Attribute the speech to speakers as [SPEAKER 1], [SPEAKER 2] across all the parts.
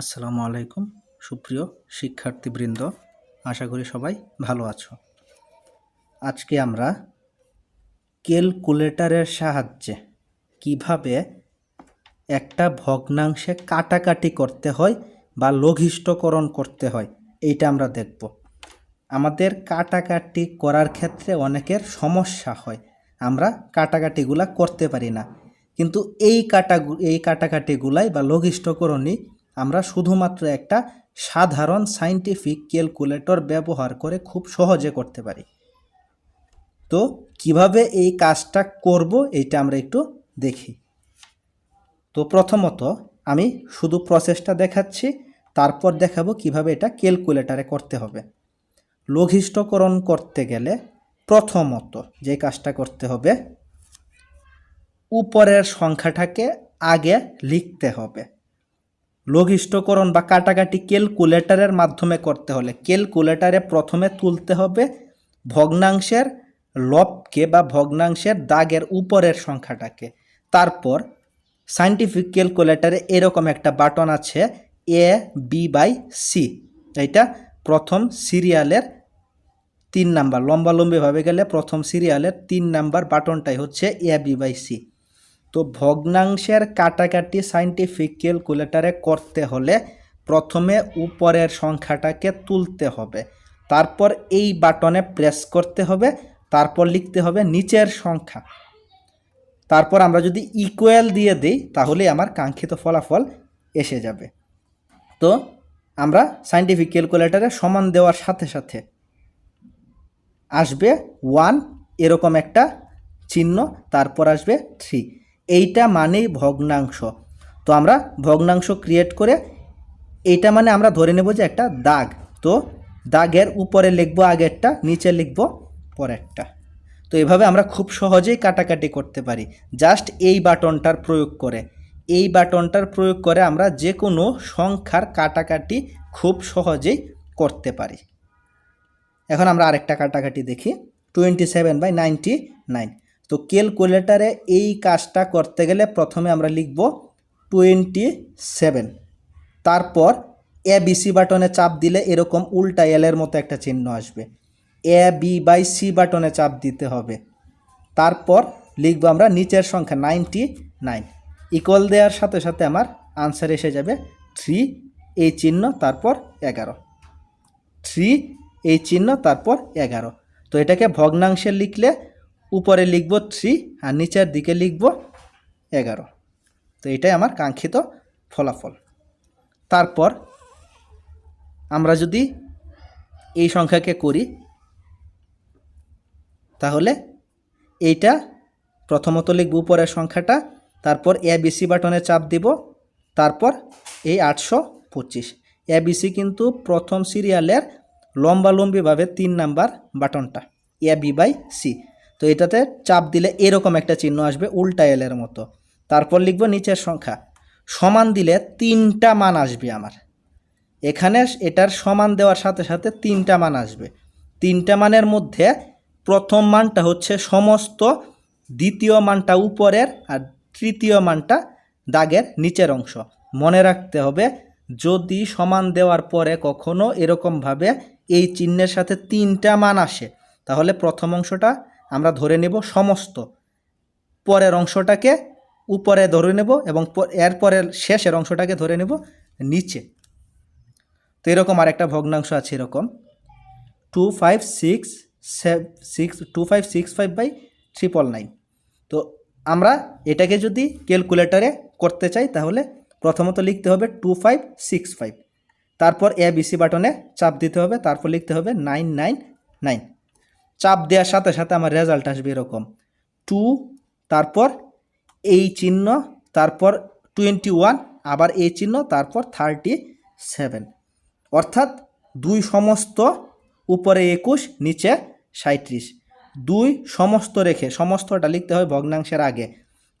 [SPEAKER 1] আসসালামু আলাইকুম, সুপ্রিয় শিক্ষার্থীবৃন্দ, আশা করি সবাই ভালো আছো। আজকে আমরা ক্যালকুলেটরের সাহায্যে কীভাবে একটা ভগ্নাংশে কাটাকাটি করতে হয় বা লঘিষ্ঠকরণ করতে হয়, এইটা আমরা দেখব। আমাদের কাটাকাটি করার ক্ষেত্রে অনেকের সমস্যা হয়, আমরা কাটাকাটিগুলা করতে পারি না। কিন্তু এই কাটা এই কাটাকাটিগুলাই বা লঘিষ্ঠকরণই আমরা শুধুমাত্র একটা সাধারণ সাইন্টিফিক ক্যালকুলেটর ব্যবহার করে খুব সহজে করতে পারি। তো কীভাবে এই কাজটা করব এইটা আমরা একটু দেখি। তো প্রথমত আমি শুধু প্রসেসটা দেখাচ্ছি, তারপর দেখাবো কীভাবে এটা ক্যালকুলেটারে করতে হবে। লঘিষ্ঠকরণ করতে গেলে প্রথমত যে কাজটা করতে হবে, উপরের সংখ্যাটাকে আগে লিখতে হবে। লঘিষ্ঠকরণ বা কাটাকাটি ক্যালকুলেটরের মাধ্যমে করতে হলে ক্যালকুলেটরে প্রথমে তুলতে হবে ভগ্নাংশের লবকে বা ভগ্নাংশের দাগের উপরের সংখ্যাটাকে। তারপর সাইন্টিফিক ক্যালকুলেটরে এরকম একটা বাটন আছে এ বি বাই সি এইটা প্রথম সিরিয়ালের তিন নাম্বার, লম্বালম্বিভাবে গেলে প্রথম সিরিয়ালের তিন নাম্বার বাটনটাই হচ্ছে এ বি বাই সি তো ভগ্নাংশের কাটাকাটি সাইন্টিফিক ক্যালকুলেটারে করতে হলে প্রথমে উপরের সংখ্যাটাকে তুলতে হবে। তারপর এই বাটনে প্রেস করতে হবে, তারপর লিখতে হবে নিচের সংখ্যা। তারপর আমরা যদি ইকুয়াল দিয়ে দিই, তাহলে আমার কাঙ্ক্ষিত ফলাফল এসে যাবে। তো আমরা সাইন্টিফিক ক্যালকুলেটারে সমান দেওয়ার সাথে সাথে আসবে ওয়ান এরকম একটা চিহ্ন, তারপর আসবে থ্রি এইটা মানেই ভগ্নাংশ। তো আমরা ভগ্নাংশ ক্রিয়েট করে এইটা মানে আমরা ধরে নেব যে একটা দাগ। তো দাগের উপরে লিখব আগেরটা, নিচে লিখব পরেরটা। তো এভাবে আমরা খুব সহজেই কাটাকাটি করতে পারি। জাস্ট এই বাটনটার প্রয়োগ করে। এই বাটনটার প্রয়োগ করে আমরা যে কোনো সংখ্যার কাটাকাটি খুব সহজেই করতে পারি। এখন আমরা আরেকটা কাটাকাটি দেখি। Twenty seven by ninety nine তো ক্যালকুলেটারে এই কাজটা করতে গেলে প্রথমে আমরা লিখব টোয়েন্টি সেভেন তারপর এ বিসি বাটনে চাপ দিলে এরকম উল্টা এলের মতো একটা চিহ্ন আসবে। এ বি বাই সি বাটনে চাপ দিতে হবে। তারপর লিখব আমরা নিচের সংখ্যা নাইনটি নাইন ইকুয়াল দেওয়ার সাথে সাথে আমার আনসার এসে যাবে থ্রি এই চিহ্ন, তারপর এগারো। থ্রি এই চিহ্ন, তারপর এগারো। তো এটাকে ভগ্নাংশে লিখলে উপরে লিখব থ্রি আর নিচের দিকে লিখব এগারো। তো এটাই আমার কাঙ্ক্ষিত ফলাফল। তারপর আমরা যদি এই সংখ্যাকে করি, তাহলে এইটা প্রথমত লিখব উপরের সংখ্যাটা, তারপর এ বিসি বাটনে চাপ দিব, তারপর এই আটশো পঁচিশ। এ বিসি কিন্তু প্রথম সিরিয়ালের লম্বালম্বিভাবে তিন নাম্বার বাটনটা এ বি বাই সি তো এটাতে চাপ দিলে এরকম একটা চিহ্ন আসবে উল্টা এলের মতো। তারপর লিখব নিচের সংখ্যা। সমান দিলে তিনটা মান আসবে আমার। এখানে এটার সমান দেওয়ার সাথে সাথে তিনটা মান আসবে। তিনটা মানের মধ্যে প্রথম মানটা হচ্ছে সমস্ত, দ্বিতীয় মানটা উপরের আর তৃতীয় মানটা দাগের নিচের অংশ। মনে রাখতে হবে, যদি সমান দেওয়ার পরে কখনো এরকমভাবে এই চিহ্নের সাথে তিনটা মান আসে, তাহলে প্রথম অংশটা আমরা ধরে নেব সমস্ত। পরের অংশটাকে উপরে ধরে নেব এবং এর পরের শেষের অংশটাকে ধরে নেব নিচে। তো এরকম আর একটা ভগ্নাংশ আছে এরকম। Two five six six two five six five by triple nine তো আমরা এটাকে যদি ক্যালকুলেটরে করতে চাই তাহলে প্রথমত লিখতে হবে টু ফাইভ সিক্স ফাইভ তারপর এ বিসি বাটনে চাপ দিতে হবে, তারপর লিখতে হবে নাইন নাইন নাইন চাপ দেওয়ার সাথে সাথে আমার রেজাল্ট আসবে এরকম। টু তারপর এই চিহ্ন, তারপর টোয়েন্টি ওয়ান আবার এই চিহ্ন, তারপর থার্টি সেভেন অর্থাৎ দুই সমস্ত উপরে একুশ, নিচে সাঁত্রিশ দুই সমস্ত রেখে, সমস্তটা লিখতে হয় ভগ্নাংশের আগে।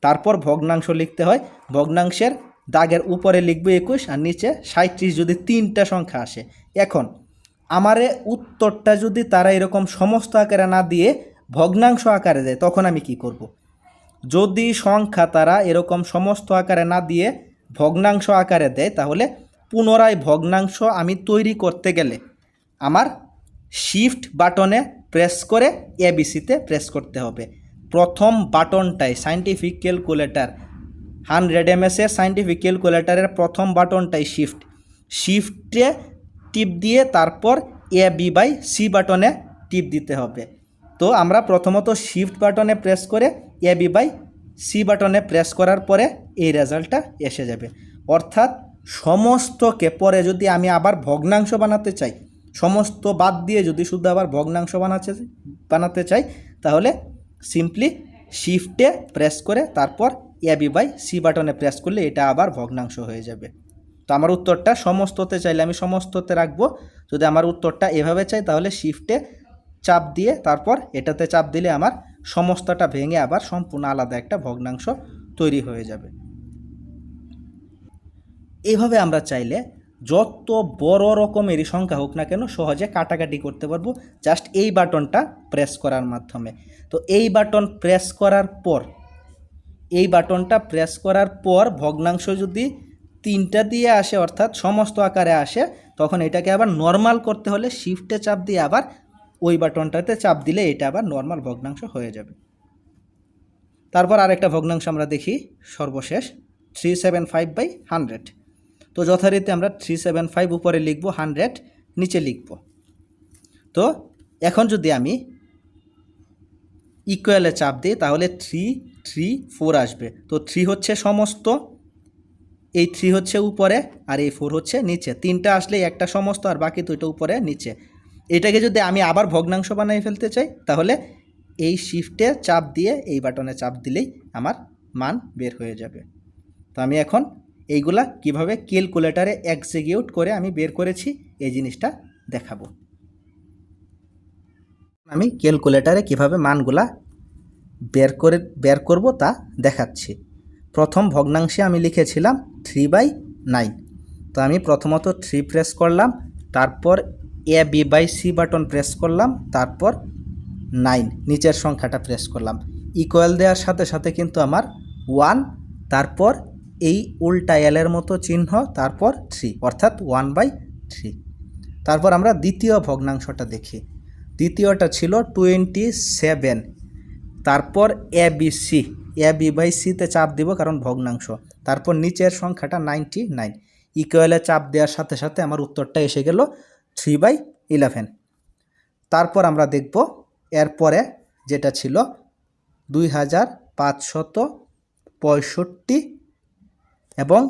[SPEAKER 1] তারপর ভগ্নাংশ লিখতে হয়, ভগ্নাংশের দাগের উপরে লিখবে একুশ আর নিচে সাঁত্রিশ যদি তিনটা সংখ্যা আসে। এখন আমারে উত্তরটা যদি তারা এরকম সমস্ত আকারে না দিয়ে ভগ্নাংশ আকারে দেয়, তখন আমি কি করব। যদি সংখ্যা তারা এরকম সমস্ত আকারে না দিয়ে ভগ্নাংশ আকারে দেয়, তাহলে পুনরায় ভগ্নাংশ আমি তৈরি করতে গেলে আমার শিফট বাটনে প্রেস করে এবিসিতে প্রেস করতে হবে প্রথম বাটনটাই সাইন্টিফিক ক্যালকুলেটর হান্ড্রেড এমএসের সাইন্টিফিক ক্যালকুলেটরের প্রথম বাটনটাই শিফট শিফটে টিপ দিয়ে তারপর এ, বি বাই সি বাটনে টিপ দিতে হবে। তো আমরা প্রথমত শিফট বাটনে প্রেস করে এ, বি বাই সি বাটনে প্রেস করার পরে এই রেজাল্টটা এসে যাবে। অর্থাৎ সমস্তকে পরে যদি আমি আবার ভগ্নাংশ বানাতে চাই, সমস্ত বাদ দিয়ে যদি শুধু আবার ভগ্নাংশ বানাতে বানাতে চাই, তাহলে সিম্পলি শিফটে প্রেস করে তারপর এ, বি বাই সি বাটনে প্রেস করলে এটা আবার ভগ্নাংশ হয়ে যাবে। তো আমার উত্তরটা সমস্ততে চাইলে আমি সমস্ততে রাখব। যদি আমার উত্তরটা এভাবে চাই, তাহলে শিফটে চাপ দিয়ে তারপর এটাতে চাপ দিলে আমার সমস্তটা ভেঙে আবার সম্পূর্ণ আলাদা একটা ভগ্নাংশ তৈরি হয়ে যাবে। এইভাবে আমরা চাইলে যত বড় রকমেরই সংখ্যা হোক না কেন সহজে কাটাকাটি করতে পারব। জাস্ট এই বাটনটা প্রেস করার মাধ্যমে। তো এই বাটন প্রেস করার পর, এই বাটনটা প্রেস করার পর ভগ্নাংশ যদি তিনটা দিয়ে আসে, অর্থাৎ সমস্ত আকারে আসে, তখন এটাকে আবার নর্মাল করতে হলে শিফটে চাপ দিয়ে আবার ওই বাটনটাতে চাপ দিলে এটা আবার নর্মাল ভগ্নাংশ হয়ে যাবে। তারপর আরেকটা ভগ্নাংশ আমরা দেখি, সর্বশেষ three seven five by hundred তো যথারীতি আমরা থ্রি সেভেন ফাইভ উপরে লিখব হান্ড্রেড নিচে লিখব। তো এখন যদি আমি ইকুয়ালে চাপ দিই, তাহলে থ্রি থ্রি ফোর আসবে। তো থ্রি হচ্ছে সমস্ত এই থ্রি হচ্ছে উপরে আর এই ফোর হচ্ছে নিচে। তিনটা আসলেই একটা সমস্ত আর বাকি দুইটা উপরে, নিচে। এটাকে যদি আমি আবার ভগ্নাংশ বানিয়ে ফেলতে চাই, তাহলে এই শিফটে চাপ দিয়ে এই বাটনে চাপ দিলেই আমার মান বের হয়ে যাবে। তো আমি এখন এইগুলা কীভাবে ক্যালকুলেটারে এক্সিকিউট করে আমি বের করেছি, এই জিনিসটা দেখাবো। আমি ক্যালকুলেটারে কীভাবে মানগুলা বের করে, বের করব তা দেখাচ্ছি। প্রথম ভগ্নাংশে আমি লিখেছিলাম থ্রি বাই নাইন তো আমি প্রথমত থ্রি প্রেস করলাম, তারপর A B by C button press করলাম, তারপর নাইন নিচের সংখ্যাটা প্রেস করলাম। ইকুয়াল দেওয়ার সাথে সাথে কিন্তু আমার ওয়ান তারপর এই উল্টা এলের মতো চিহ্ন, তারপর থ্রি অর্থাৎ ওয়ান বাই থ্রি তারপর আমরা দ্বিতীয় ভগ্নাংশটা দেখি। দ্বিতীয়টা ছিল টোয়েন্টি সেভেন তারপর A B C A, B by সিতে চাপ দিব কারণ ভগ্নাংশ। তারপর নিচের সংখ্যাটা নাইনটি নাইন। ইকুয়ালে চাপ দেওয়ার সাথে সাথে আমার উত্তরটা এসে গেল থ্রি বাই ইলেভেন। তারপর আমরা দেখব এরপরে যেটা ছিল দুই হাজার পাঁচশত পঁয়ষট্টি এবং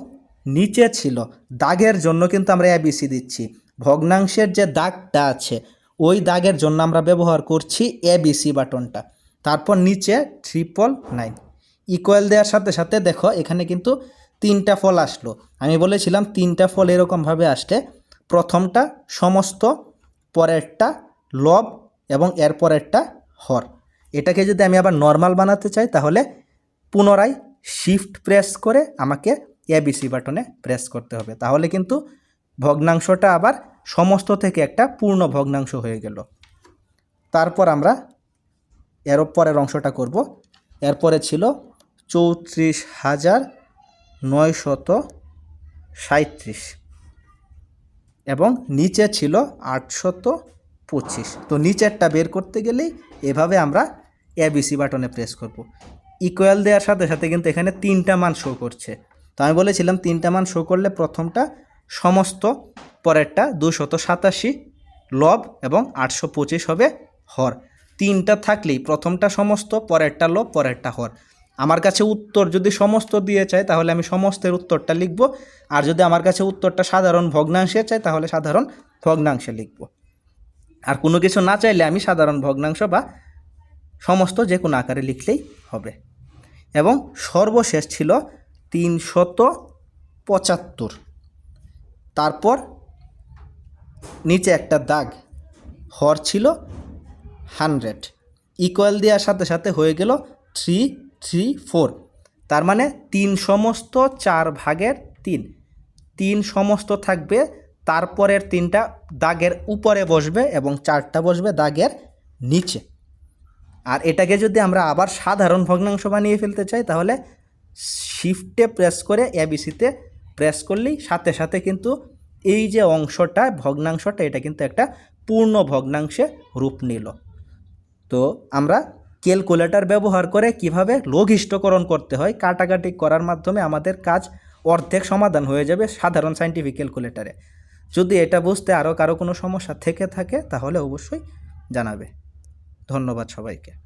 [SPEAKER 1] নিচে ছিল দাগের জন্য কিন্তু আমরা এবিসি দিচ্ছি। ভগ্নাংশের যে দাগটা আছে, ওই দাগের জন্য আমরা ব্যবহার করছি এবিসি বাটনটা। তারপর নিচে ট্রিপল নাইন ইকুয়াল দেওয়ার সাথে সাথে দেখো এখানে কিন্তু তিনটা ফল আসলো। আমি বলেছিলাম তিনটা ফল এরকমভাবে আসলে প্রথমটা সমস্ত, পরেরটা লব এবং এর পরেরটা হর। এটাকে যদি আমি আবার নর্মাল বানাতে চাই তাহলে পুনরায় শিফট প্রেস করে আমাকে এবিসি বাটনে প্রেস করতে হবে। তাহলে কিন্তু ভগ্নাংশটা আবার সমস্ত থেকে একটা পূর্ণ ভগ্নাংশ হয়ে গেল। তারপর আমরা এর পরের অংশটা করব। এরপরে ছিল চৌত্রিশ হাজার নয়শত সাঁত্রিশ এবং নিচে ছিল আটশত পঁচিশ। তো নিচেরটা বের করতে গেলেই এভাবে আমরা এবিসি বাটনে প্রেস করব। ইকুয়াল দেওয়ার সাথে সাথে কিন্তু এখানে তিনটা মান শো করছে। তো আমি বলেছিলাম তিনটা মান শো করলে প্রথমটা সমস্ত, পরেরটা দুশত সাতাশি লব এবং আটশো পঁচিশ হবে হর। তিনটা থাকলেই প্রথমটা সমস্ত, পরেরটা লব, পরেরটা হর। আমার কাছে উত্তর যদি সমস্ত দিয়ে চায়, তাহলে আমি সমস্তের উত্তরটা লিখব। আর যদি আমার কাছে উত্তরটা সাধারণ ভগ্নাংশে চাই তাহলে সাধারণ ভগ্নাংশে লিখব। আর কোনো কিছু না চাইলে আমি সাধারণ ভগ্নাংশ বা সমস্ত যে কোনো আকারে লিখলেই হবে। এবং সর্বশেষ ছিল তিনশত পঁচাত্তর। তারপর নিচে একটা দাগ, হর ছিল হান্ড্রেড। ইকুয়াল দেওয়ার সাথে সাথে হয়ে গেল থ্রি থ্রি ফোর তার মানে তিন সমস্ত চার ভাগের তিন। তিন সমস্ত থাকবে, তারপরের তিনটা দাগের উপরে বসবে এবং চারটা বসবে দাগের নিচে। আর এটাকে যদি আমরা আবার সাধারণ ভগ্নাংশ বানিয়ে ফেলতে চাই, তাহলে শিফটে প্রেস করে এবিসিতে প্রেস করলেই সাথে সাথে কিন্তু এই যে অংশটা, ভগ্নাংশটা, এটা কিন্তু একটা পূর্ণ ভগ্নাংশে রূপ নিল। তো আমরা ক্যালকুলেটর ব্যবহার করে কীভাবে লঘিষ্ঠকরণ করতে হয়, কাটাকাটি করার মাধ্যমে আমাদের কাজ অর্ধেক সমাধান হয়ে যাবে সাধারণ সাইন্টিফিক ক্যালকুলেটারে যদি এটা বুঝতে আরও কারও কোনো সমস্যা থেকে থাকে, তাহলে অবশ্যই জানাবে। ধন্যবাদ সবাইকে।